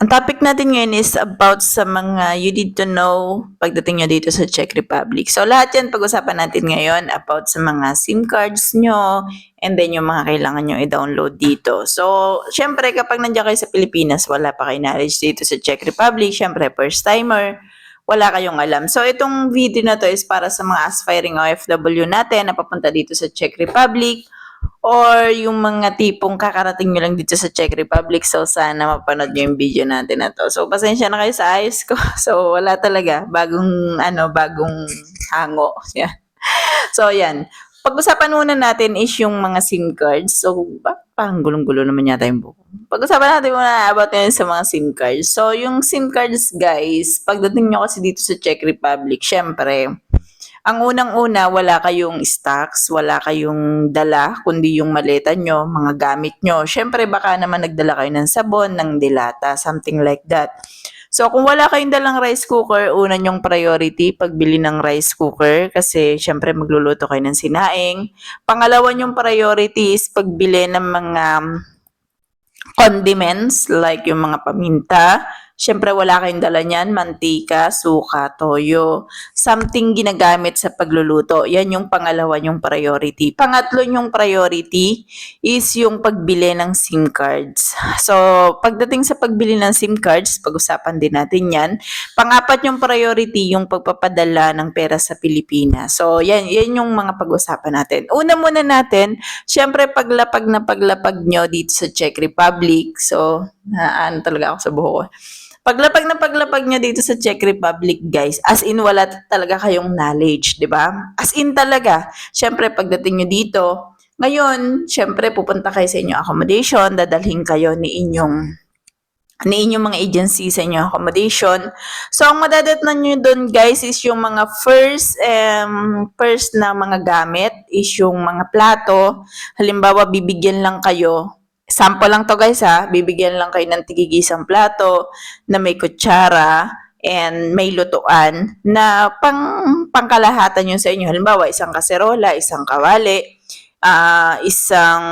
Ang topic natin ngayon is about sa mga you need to know pagdating nyo dito sa Czech Republic. So lahat yan pag-usapan natin ngayon about sa mga SIM cards nyo and then yung mga kailangan nyo i-download dito. So syempre kapag nandiyan kayo sa Pilipinas, wala pa kayo knowledge dito sa Czech Republic, syempre first timer, wala kayong alam. So itong video na to is para sa mga aspiring OFW natin na papunta dito sa Czech Republic or yung mga tipong kakarating nyo lang dito sa Czech Republic. So, sana mapanood nyo yung video natin na to. So, pasensya na kayo sa ayos ko. So, wala talaga. Bagong, ano, bagong hango. Yan. So, yan. Pag-usapan muna natin is yung mga SIM cards. So, parang gulong-gulo naman yata yung buko. Pag-usapan natin muna about yun sa mga SIM cards. So, yung SIM cards, guys, pagdating nyo kasi dito sa Czech Republic, syempre, ang unang-una, wala kayong stocks, wala kayong dala, kundi yung maleta nyo, mga gamit nyo. Siyempre, baka naman nagdala kayo ng sabon, ng dilata, something like that. So, kung wala kayong dalang rice cooker, una nyong priority, pagbili ng rice cooker, kasi syempre magluluto kayo ng sinaing. Pangalawa nyong priority is pagbili ng mga condiments, like yung mga paminta, Siyempre, wala kayong dala niyan, mantika, suka, toyo, something ginagamit sa pagluluto. Yan yung pangalawa yung priority. Pangatlo yung priority is yung pagbili ng SIM cards. So, pagdating sa pagbili ng SIM cards, pag-usapan din natin yan. Pangapat yung priority, yung pagpapadala ng pera sa Pilipinas. So, yan, yan yung mga pag-usapan natin. Una muna natin, syempre, paglapag na paglapag nyo dito sa Czech Republic. So, naan talaga ako sa buho. Paglapag na paglapag nyo dito sa Czech Republic, guys, as in wala talaga kayong knowledge, di ba? As in talaga. Siyempre, pagdating nyo dito, ngayon, siyempre, pupunta kayo sa inyong accommodation, dadalhin kayo ni inyong ni inyong mga agency sa inyong accommodation. So, ang madadatnan nyo doon, guys, is yung mga first, um, first na mga gamit, is yung mga plato. Halimbawa, bibigyan lang kayo Sample lang to guys ha, bibigyan lang kayo ng tigigisang plato na may kutsara and may lutuan na pang pangkalahatan yun sa inyo. Halimbawa, isang kaserola, isang kawali, uh, isang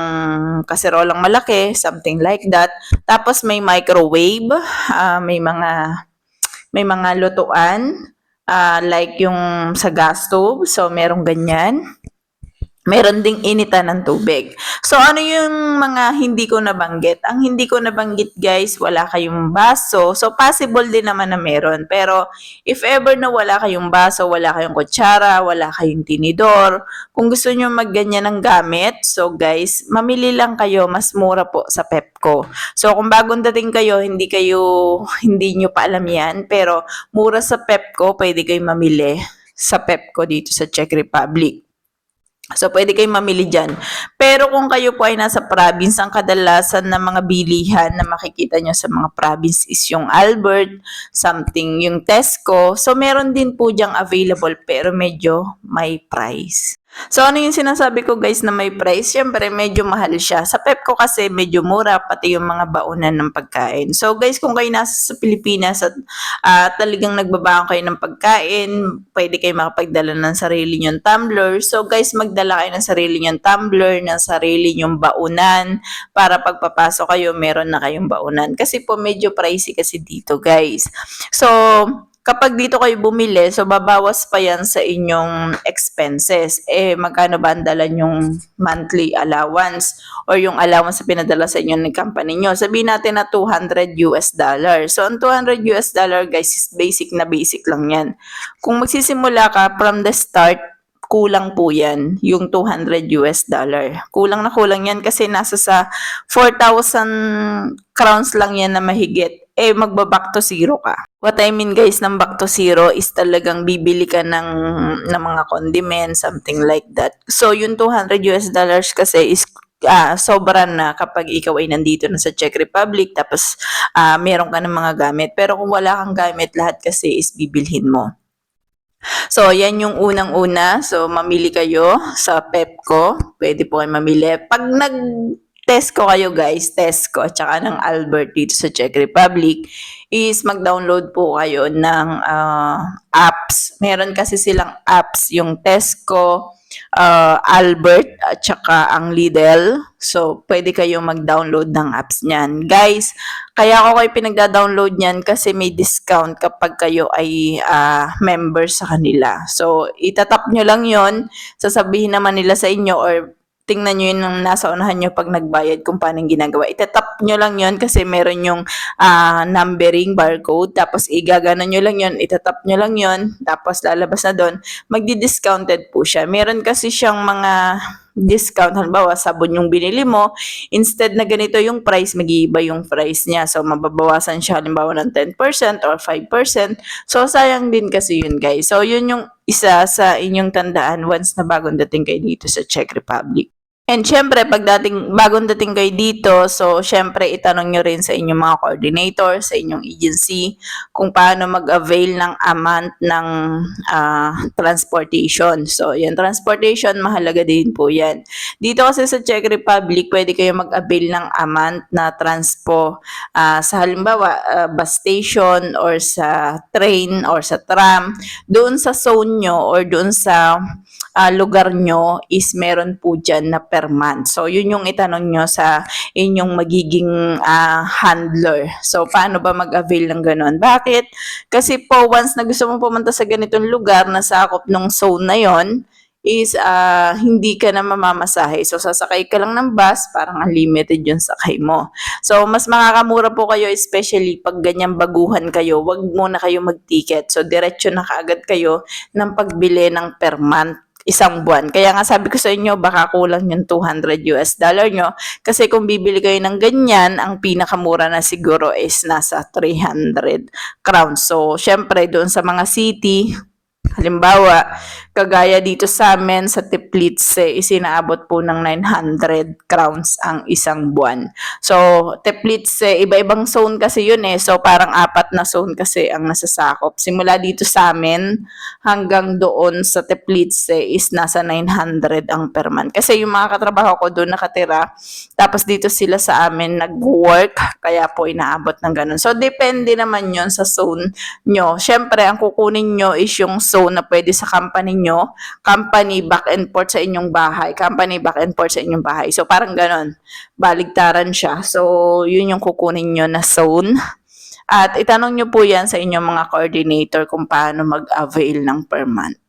kaserolang malaki, something like that. Tapos may microwave, uh, may mga may mga lutuan, uh, like yung sa gas stove, so merong ganyan meron ding initan ng tubig. So, ano yung mga hindi ko nabanggit? Ang hindi ko nabanggit, guys, wala kayong baso. So, possible din naman na meron. Pero, if ever na wala kayong baso, wala kayong kutsara, wala kayong tinidor, kung gusto nyo magganyan ng gamit, so guys, mamili lang kayo, mas mura po sa Pepco. So, kung bagong dating kayo, hindi kayo, hindi nyo pa alam yan, pero mura sa Pepco, pwede kayo mamili sa Pepco dito sa Czech Republic. So, pwede kayong mamili dyan. Pero kung kayo po ay nasa province, ang kadalasan na mga bilihan na makikita nyo sa mga province is yung Albert, something, yung Tesco. So, meron din po dyang available pero medyo may price. So, ano yung sinasabi ko guys na may price? Siyempre, medyo mahal siya. Sa Pepco kasi medyo mura, pati yung mga baunan ng pagkain. So, guys, kung kayo nasa sa Pilipinas at uh, talagang nagbabaon kayo ng pagkain, pwede kayo makapagdala ng sarili nyong tumbler. So, guys, magdala kayo ng sarili nyong tumbler, ng sarili nyong baunan, para pagpapasok kayo, meron na kayong baunan. Kasi po, medyo pricey kasi dito, guys. So, kapag dito kayo bumili, so babawas pa yan sa inyong expenses. Eh, magkano ba ang dala yung monthly allowance or yung allowance na pinadala sa inyo ng company nyo? Sabihin natin na 200 US dollar. So, ang 200 US dollar, guys, is basic na basic lang yan. Kung magsisimula ka from the start, kulang po yan, yung 200 US dollar. Kulang na kulang yan kasi nasa sa 4,000 crowns lang yan na mahigit eh magba-back to zero ka. What I mean guys ng back to zero is talagang bibili ka ng, ng mga condiments, something like that. So yung 200 US dollars kasi is uh, sobra na kapag ikaw ay nandito na sa Czech Republic tapos uh, meron ka ng mga gamit. Pero kung wala kang gamit, lahat kasi is bibilhin mo. So, yan yung unang-una. So, mamili kayo sa Pepco. Pwede po kayo mamili. Pag nag Tesco kayo guys, Tesco at saka ng Albert dito sa Czech Republic is mag-download po kayo ng ah, apps. Meron kasi silang apps, yung Tesco, ah, Albert at saka ang Lidl. So, pwede kayong mag-download ng apps niyan. Guys, kaya ako kayo pinagda-download niyan kasi may discount kapag kayo ay ah, member sa kanila. So, itatap nyo lang yon sasabihin naman nila sa inyo or tingnan nyo yun ng nasa unahan nyo pag nagbayad kung paano ginagawa. Itatap nyo lang yon kasi meron yung ah, numbering barcode tapos igagana nyo lang yon itatap nyo lang yon tapos lalabas na doon magdi-discounted po siya. Meron kasi siyang mga discount. Halimbawa sabon yung binili mo instead na ganito yung price mag-iiba yung price niya. So mababawasan siya halimbawa ng 10% or 5% so sayang din kasi yun guys. So yun yung isa sa inyong tandaan once na bagong dating kayo dito sa Czech Republic And syempre, pag dating, bagong dating kayo dito, so syempre, itanong nyo rin sa inyong mga coordinator, sa inyong agency, kung paano mag-avail ng amount ng ah, transportation. So, yan, transportation, mahalaga din po yan. Dito kasi sa Czech Republic, pwede kayo mag-avail ng amount na transpo ah, sa halimbawa, ah, bus station or sa train or sa tram. Doon sa zone nyo or doon sa ah, lugar nyo is meron po dyan na per month. So, yun yung itanong nyo sa inyong magiging ah, handler. So, paano ba mag-avail ng ganun? Bakit? Kasi po, once na gusto mo pumunta sa ganitong lugar na sakop ng zone na yon is ah, hindi ka na mamamasahe. So, sasakay ka lang ng bus, parang unlimited yung sakay mo. So, mas makakamura po kayo, especially pag ganyang baguhan kayo, wag muna kayo mag-ticket. So, diretso na kaagad kayo ng pagbili ng per month isang buwan. Kaya nga sabi ko sa inyo, baka kulang yung 200 US dollar nyo. Kasi kung bibili kayo ng ganyan, ang pinakamura na siguro is nasa 300 crowns. So, syempre, doon sa mga city, halimbawa, kagaya dito sa amin sa Teplitz, eh, isinaabot po ng 900 crowns ang isang buwan. So, Teplitz, eh, iba-ibang zone kasi yun eh. So, parang apat na zone kasi ang nasasakop. Simula dito sa amin hanggang doon sa Teplitz eh, is nasa 900 ang per month. Kasi yung mga katrabaho ko doon nakatira, tapos dito sila sa amin nag-work, kaya po inaabot ng ganun. So, depende naman yon sa zone nyo. Siyempre, ang kukunin nyo is yung zone na pwede sa company nyo, company back and forth sa inyong bahay, company back and forth sa inyong bahay. So, parang ganun. Baligtaran siya. So, yun yung kukunin nyo na zone. At itanong nyo po yan sa inyong mga coordinator kung paano mag-avail ng per month.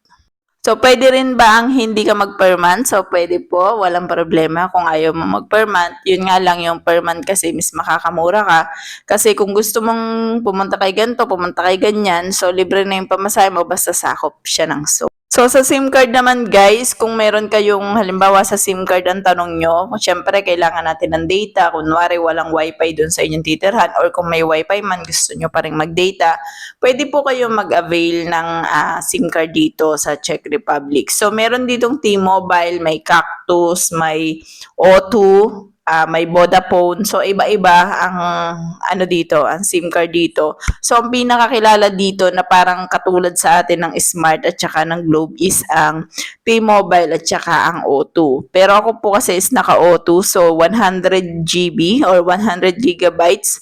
So, pwede rin ba ang hindi ka mag-per month? So, pwede po. Walang problema kung ayaw mo mag-per month. Yun nga lang yung per month kasi mas makakamura ka. Kasi kung gusto mong pumunta kay ganito, pumunta kay ganyan, so libre na yung pamasahe mo basta sakop siya ng so. So, sa SIM card naman guys, kung meron kayong halimbawa sa SIM card ang tanong nyo, syempre kailangan natin ng data. Kunwari walang wifi dun sa inyong titirhan or kung may wifi man gusto nyo pa rin mag-data, pwede po kayo mag-avail ng ah, SIM card dito sa Czech Republic. So, meron ditong T-Mobile, may Cactus, may O2, ah, may Vodafone. So, iba-iba ang ano dito, ang SIM card dito. So, ang pinakakilala dito na parang katulad sa atin ng Smart at saka ng Globe is ang T-Mobile at saka ang O2. Pero ako po kasi is naka O2, so 100 GB or 100 gigabytes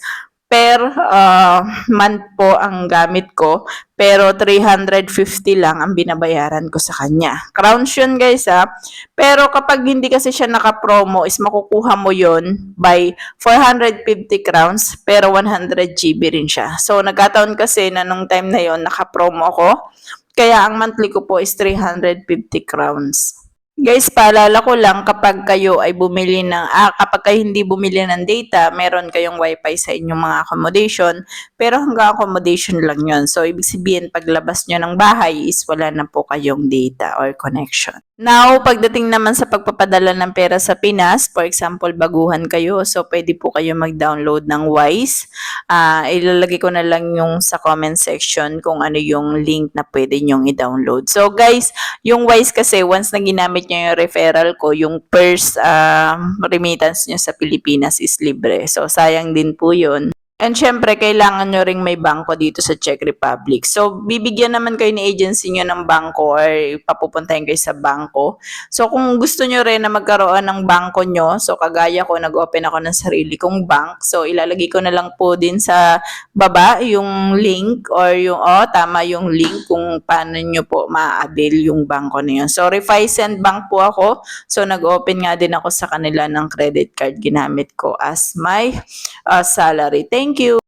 per ah, month po ang gamit ko pero 350 lang ang binabayaran ko sa kanya. Crowns yun guys ha. Pero kapag hindi kasi siya naka-promo is makukuha mo yon by 450 crowns pero 100 GB rin siya. So nagkataon kasi na nung time na yon naka-promo ako. Kaya ang monthly ko po is 350 crowns. Guys, paalala ko lang kapag kayo ay bumili ng, ah, kapag kayo hindi bumili ng data, meron kayong wifi sa inyong mga accommodation, pero hanggang accommodation lang yon So, ibig sabihin, paglabas nyo ng bahay is wala na po kayong data or connection. Now, pagdating naman sa pagpapadala ng pera sa Pinas, for example, baguhan kayo, so pwede po kayo mag-download ng Wise. Ah, ilalagay ko na lang yung sa comment section kung ano yung link na pwede nyong i-download. So guys, yung Wise kasi once na ginamit nyo yung referral ko, yung first ah, remittance nyo sa Pilipinas is libre. So sayang din po yun. And syempre, kailangan nyo ring may bangko dito sa Czech Republic. So, bibigyan naman kayo ni agency nyo ng bangko or papupuntahin kayo sa bangko. So, kung gusto nyo rin na magkaroon ng bangko nyo, so kagaya ko, nag-open ako ng sarili kong bank. So, ilalagay ko na lang po din sa baba yung link or yung, oh, tama yung link kung paano nyo po ma-avail yung bangko na yun. So, Reficent Bank po ako. So, nag-open nga din ako sa kanila ng credit card ginamit ko as my uh, salary. Thank you!